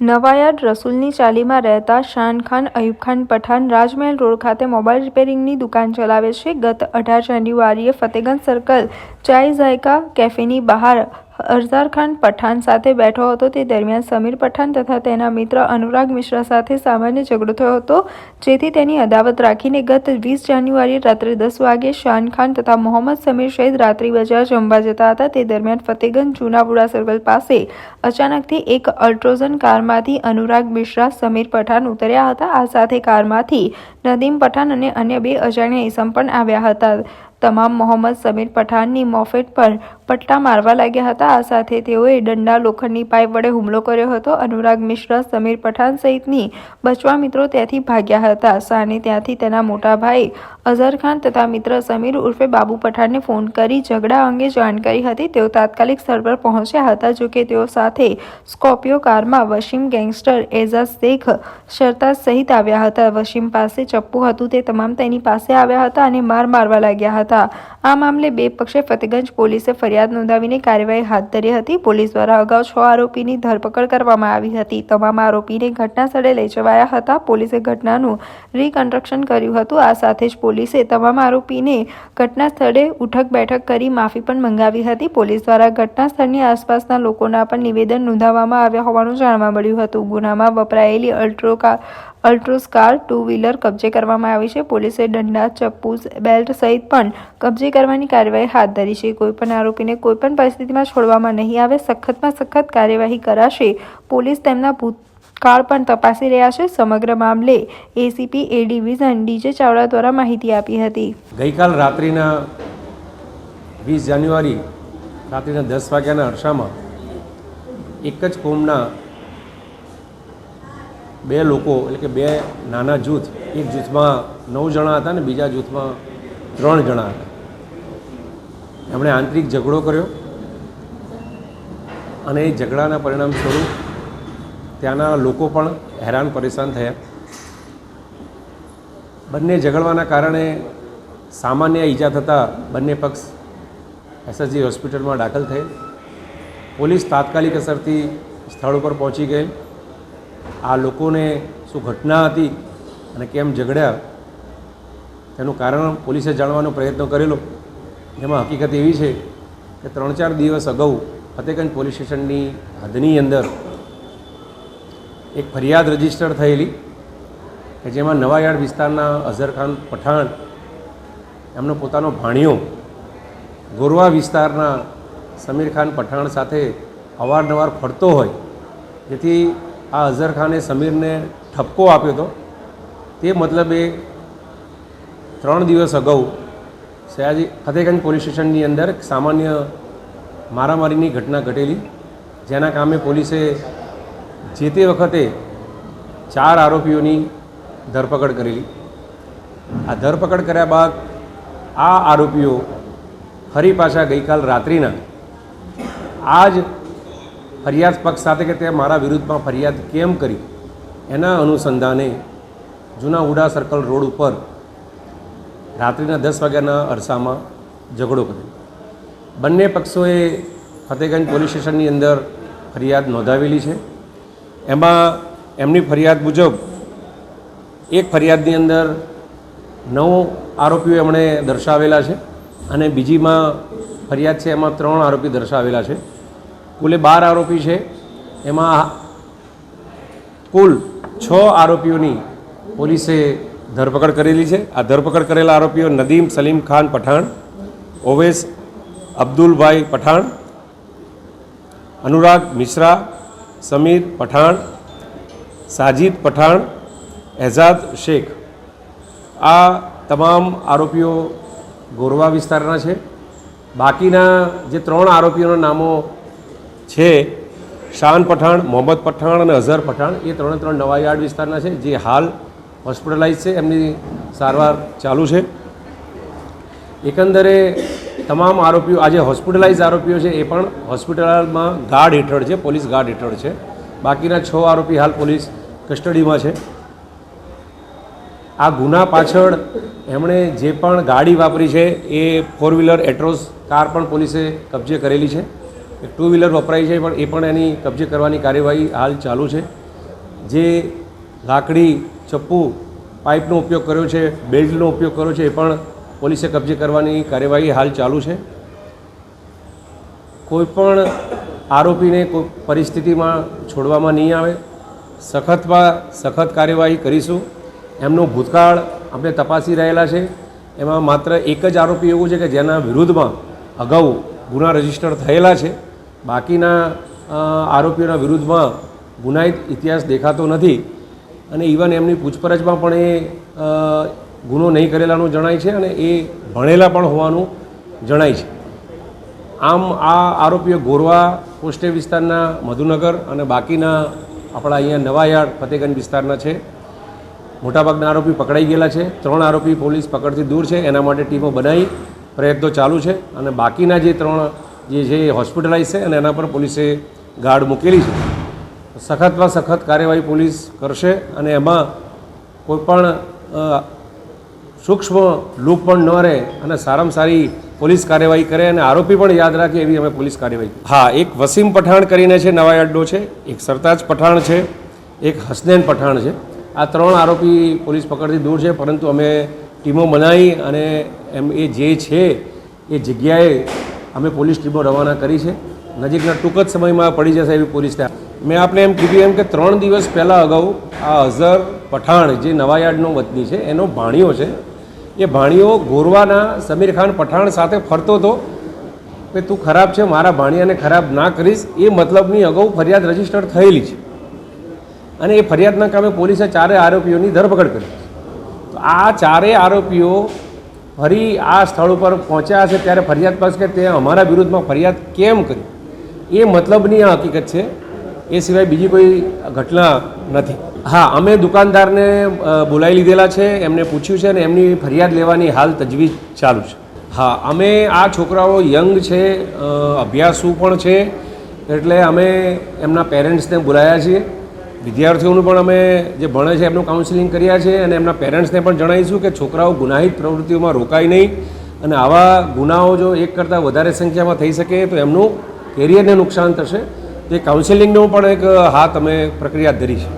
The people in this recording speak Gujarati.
નવાયાર્ડ રસૂલની ચાલીમાં રહેતા શાન ખાન, અયુબ ખાન પઠાણ રાજમહેલ રોડ ખાતે મોબાઈલ રિપેરિંગની દુકાન ચલાવે છે. ગત અઢાર જાન્યુઆરીએ ફતેગંજ સર્કલ ચાય ઝાયકા કેફેની બહાર અરઝાર ખાન પઠાણ સાથે બેઠો હતો. તે દરમિયાન સમીર પઠાણ તથા તેના મિત્ર અનુરાગ મિશ્રા સાથે સામાન્ય ઝઘડો થયો હતો, જેથી તેની અદાવત રાખીને ગત વીસ જાન્યુઆરીએ રાત્રે દસ વાગે શાન ખાન તથા મોહમ્મદ સમીર સહિત રાત્રિ બજાર જમવા જતા હતા. તે દરમિયાન ફતેગંજ જૂનાપુરા સર્કલ પાસે અચાનકથી એક અલ્ટ્રોઝન કારમાંથી અનુરાગ મિશ્રા, સમીર પઠાણ ઉતર્યા હતા. આ સાથે કારમાંથી નદીમ પઠાણ અને અન્ય બે અજાણ્યા ઈસમ પણ આવ્યા હતા. તમામ મોહમ્મદ સમીર પઠાણની મોફેટ પર પટ્ટા મારવા લાગ્યા હતા. આ સાથે તેઓએ દંડા લોખંડની પાઇપ વડે હુમલો કર્યો હતો. અનુરાગ મિશ્રા, સમીર પઠાણ સહિતની બચવા મિત્રો ત્યાંથી ભાગ્યા હતા. શાને ત્યાંથી તેના મોટા ભાઈ અઝહર ખાન તથા મિત્ર સમીર ઉર્ફે બાબુ પઠાણને ફોન કરી ઝઘડા અંગે જાણ કરી હતી. તેઓ તાત્કાલિક સ્થળ પર પહોંચ્યા હતા જોકે તેઓ સાથે સ્કોર્પિયો કારમાં વસીમ ગેંગસ્ટર એઝાઝ શેખ શરતાજ સહિત આવ્યા હતા. વસીમ પાસે ચપ્પુ હતું. તે તમામ તેની પાસે આવ્યા હતા અને માર મારવા લાગ્યા હતા. આ મામલે બે પક્ષે ફતેગંજ પોલીસે ફરિયાદ નોંધાવીને કાર્યવાહી હાથ ધરી હતી. પોલીસ દ્વારા અગાઉ છ આરોપીની ધરપકડ કરવામાં આવી હતી. તમામ આરોપીને ઘટના સ્થળે લઈ જવાયા હતા. પોલીસે ઘટનાનું રીકન્સ્ટ્રક્શન કર્યું હતું. આ સાથે જ પોલીસે તમામ આરોપીને ઘટના સ્થળે ઉઠક બેઠક કરી માફી પણ મંગાવી હતી. પોલીસ દ્વારા ઘટના સ્થળની આસપાસના લોકોના પણ નિવેદન નોંધાવવામાં આવ્યા હોવાનું જાણવા મળ્યું હતું. ગુનામાં વપરાયેલી Altro car Altroz car two wheeler કબજે કરવામાં આવી છે. પોલીસે દંડા ચપ્પુ બેલ્ટ સહિત પણ કબજે કરવાની કાર્યવાહી હાથ ધરી છે. કોઈપણ આરોપીને કોઈપણ પરિસ્થિતિમાં છોડવામાં નહીં આવે. સખતમાં સખત કાર્યવાહી કરાશે. પોલીસ તેમના ભૂતકાળ પણ તપાસી રહ્યા છે. સમગ્ર મામલે ACP, A division, DJ Chavda દ્વારા માહિતી આપી હતી. ગઈકાલ રાત્રિના વીસ જાન્યુઆરી રાત્રિના દસ વાગ્યાના અરસામાં એક જ કોમના બે લોકો, એટલે કે બે નાના જૂથ, એક જૂથમાં નવ જણા હતા ને બીજા જૂથમાં ત્રણ જણા હતા. એમણે આંતરિક ઝઘડો કર્યો અને એ ઝઘડાના પરિણામ સ્વરૂપ ત્યાંના લોકો પણ હેરાન પરેશાન થયા. બંને ઝઘડવાના કારણે સામાન્ય ઈજા થતાં બંને પક્ષ એસએસજી હોસ્પિટલમાં દાખલ થયેલ પોલીસ તાત્કાલિક અસરથી સ્થળ ઉપર પહોંચી ગયેલ આ લોકોને શું ઘટના હતી અને કેમ ઝઘડ્યા? તેનું કારણ પોલીસે જાણવાનો પ્રયત્ન કરેલો. એમાં હકીકત એવી છે કે ત્રણ ચાર દિવસ અગાઉ ફતેગંજ પોલીસ સ્ટેશનની હદની અંદર એક ફરિયાદ રજિસ્ટર થયેલી કે જેમાં નવાયાર્ડ વિસ્તારના અઝહર ખાન પઠાણ, એમનો પોતાનો ભાણિયો, ગોરવા વિસ્તારના સમીર ખાન પઠાણ સાથે અવારનવાર ફરતો હોય. જેથી આ અઝહરખાને સમીરને ઠપકો આપ્યો હતો. તે મતલબે ત્રણ દિવસ અગાઉ સયાજી ફતેગંજ પોલીસ સ્ટેશનની અંદર સામાન્ય મારામારીની ઘટના ઘટેલી, જેના કામે પોલીસે જે તે વખતે ચાર આરોપીઓની ધરપકડ કરેલી. આ ધરપકડ કર્યા બાદ આ આરોપીઓ ફરી પાછા ગઈકાલ રાત્રિના આ જ ફરિયાદ પક્ષ સાથે કે તે મારા વિરુદ્ધમાં ફરિયાદ કેમ કરી? એના અનુસંધાને જૂના ઉડા સર્કલ રોડ ઉપર રાત્રિના દસ વાગ્યાના અરસામાં ઝઘડો કર્યો. બંને પક્ષોએ ફતેગંજ પોલીસ સ્ટેશનની અંદર ફરિયાદ નોંધાવેલી છે. એમાં એમની ફરિયાદ મુજબ એક ફરિયાદની અંદર નવ આરોપીઓ એમણે દર્શાવેલા છે અને બીજીમાં ફરિયાદ છે એમાં ત્રણ આરોપી દર્શાવેલા છે. કુલે બાર આરોપી છે. એમાં કુલ છ આરોપીઓની પોલીસે ધરપકડ કરેલી છે. આ ધરપકડ કરેલા આરોપીઓ નદીમ સલીમ ખાન પઠાણ, ઓવેસ અબ્દુલભાઈ પઠાણ, અનુરાગ મિશ્રા, સમીર પઠાણ, સાજિદ પઠાણ, એઝાદ શેખ. આ તમામ આરોપીઓ ગોરવા વિસ્તારના છે. બાકીના જે ત્રણ આરોપીઓના નામો છે. શાન પઠાણ, મોહમ્મદ પઠાણ અને અઝહર પઠાણ એ ત્રણે ત્રણ નવા યાર્ડ વિસ્તારના છે, જે હાલ હોસ્પિટલાઇઝ છે, એમની સારવાર ચાલુ છે. એકંદરે તમામ આરોપીઓ આજે હોસ્પિટલાઇઝ આરોપીઓ છે, એ પણ હોસ્પિટલમાં ગાર્ડ હેઠળ છે, પોલીસ ગાર્ડ હેઠળ છે. બાકીના છ આરોપી હાલ પોલીસ કસ્ટડીમાં છે. આ ગુના પાછળ એમણે જે પણ ગાડી વાપરી છે, એ ફોર વ્હીલર એટ્રોસ કાર પણ પોલીસે કબજે કરેલી છે. ટુ વ્હીલર વપરાય છે, પણ એ પણ એની કબજે કરવાની કાર્યવાહી હાલ ચાલુ છે. જે લાકડી, ચપ્પુ, પાઇપનો ઉપયોગ કર્યો છે, બેલ્ટનો ઉપયોગ કર્યો છે, એ પણ પોલીસે કબજે કરવાની કાર્યવાહી હાલ ચાલુ છે. કોઈપણ આરોપીને કોઈ પરિસ્થિતિમાં છોડવામાં નહીં આવે. સખતમાં સખત કાર્યવાહી કરીશું. એમનો ભૂતકાળ આપણે તપાસી રહેલા છે. એમાં માત્ર એક જ આરોપી એવું છે કે જેના વિરુદ્ધમાં અગાઉ ગુના રજિસ્ટર થયેલા છે. બાકીના આરોપીઓના વિરુદ્ધમાં ગુનાહિત ઇતિહાસ દેખાતો નથી અને ઇવન એમની પૂછપરછમાં પણ એ ગુનો નહીં કરેલાનું જણાય છે અને એ ભણેલા પણ હોવાનું જણાય છે. આમ આ આરોપીઓ ગોરવા પોસ્ટે વિસ્તારના મધુનગર અને બાકીના આપણા અહીંયા નવાયાર્ડ ફતેગંજ વિસ્તારના છે. મોટાભાગના આરોપી પકડાઈ ગયેલા છે. ત્રણ આરોપી પોલીસ પકડથી દૂર છે. એના માટે ટીમો બનાવી પ્રયત્નો ચાલુ છે અને બાકીના જે ત્રણ જે છે એ હોસ્પિટલાઇઝ છે અને એના પર પોલીસે ગાર્ડ મૂકેલી છે. સખતમાં સખત કાર્યવાહી પોલીસ કરશે અને એમાં કોઈપણ સૂક્ષ્મ લૂપ પણ ન રહે અને સારામાં સારી પોલીસ કાર્યવાહી કરે અને આરોપી પણ યાદ રાખે એવી અમે પોલીસ કાર્યવાહી હા, એક વસીમ પઠાણ કરીને છે, નવા અડ્ડો છે, એક સરતાજ પઠાણ છે, એક હસનૈન પઠાણ છે. આ ત્રણ આરોપી પોલીસ પકડથી દૂર છે, પરંતુ અમે ટીમો બનાવી અને એમ એ જે છે એ જગ્યાએ અમે પોલીસ ટીમો રવાના કરી છે. નજીકના ટૂંક જ સમયમાં પડી જશે એવી પોલીસ ત્યાં મેં આપને એમ કીધું એમ કે ત્રણ દિવસ પહેલાં અગાઉ આ અઝર પઠાણ જે નવાયાર્ડનો વતની છે, એનો ભાણિયો છે. એ ભાણિયો ગોરવાના સમીર ખાન પઠાણ સાથે ફરતો હતો. કે તું ખરાબ છે, મારા ભાણિયાને ખરાબ ના કરીશ, એ મતલબની અગાઉ ફરિયાદ રજિસ્ટર થયેલી છે. અને એ ફરિયાદના કામે પોલીસે ચારે આરોપીઓની ધરપકડ કરી. તો આ ચારેય આરોપીઓ ફરી આ સ્થળ ઉપર પહોંચ્યા છે ત્યારે ફરિયાદ પાસે કે તે અમારા વિરુદ્ધમાં ફરિયાદ કેમ કરી? એ મતલબની આ હકીકત છે. એ સિવાય બીજી કોઈ ઘટના નથી. હા, અમે દુકાનદારને બોલાવી લીધેલા છે, એમને પૂછ્યું છે અને એમની ફરિયાદ લેવાની હાલ તજવીજ ચાલુ છે. હા, અમે આ છોકરાઓ યંગ છે અભ્યાસુ પણ છે, એટલે અમે એમના પેરેન્ટ્સને બોલાયા છીએ. વિદ્યાર્થીઓનું પણ અમે જે ભણે છે એમનું કાઉન્સિલિંગ કર્યા છે અને એમના પેરેન્ટ્સને પણ જણાવીશું કે છોકરાઓ ગુનાહિત પ્રવૃત્તિઓમાં રોકાય નહીં અને આવા ગુનાઓ જો એક કરતાં વધારે સંખ્યામાં થઈ શકે તો એમનું કેરિયરને નુકસાન થશે. તે કાઉન્સિલિંગનો પણ એક હાથ અમે પ્રક્રિયા ધરી છે.